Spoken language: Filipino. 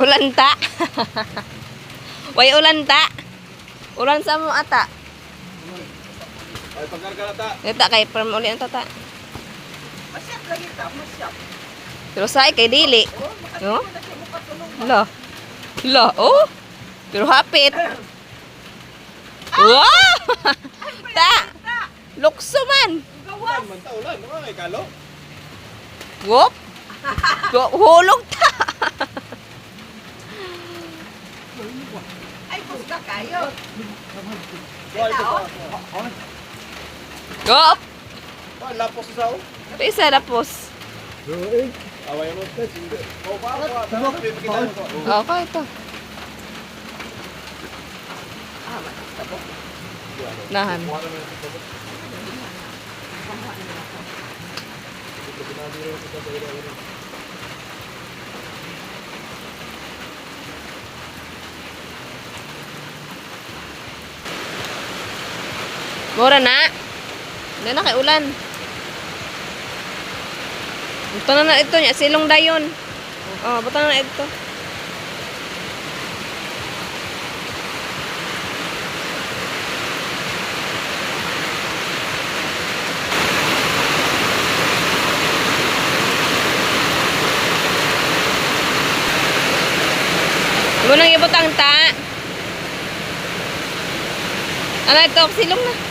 Ulanta. Way ulanta. Ulan sa mo ata. Ay, pagkarga ta. Nita kay perm uli ang tata. Masyap lagi ta, masyap. Pero say kay dili. No? Hala. Hala, oh. Pero hapit. Wow! ta. Lukso man. Gawas. Man ta ulan, mga kalo. Wop. Hu- Hulog ta. Ay, pusga kayo. Wal lapos sa sao. Pisa na pos. Away mo ta. Oh, pa pa. Tama kita mo. Okay to. Nahan. Mura na. Hindi na kay ulan. Ito na na ito niya. Silong dayon. Oh, butang na ito. Mo nang ibutang ta. Ano ito? Silong na.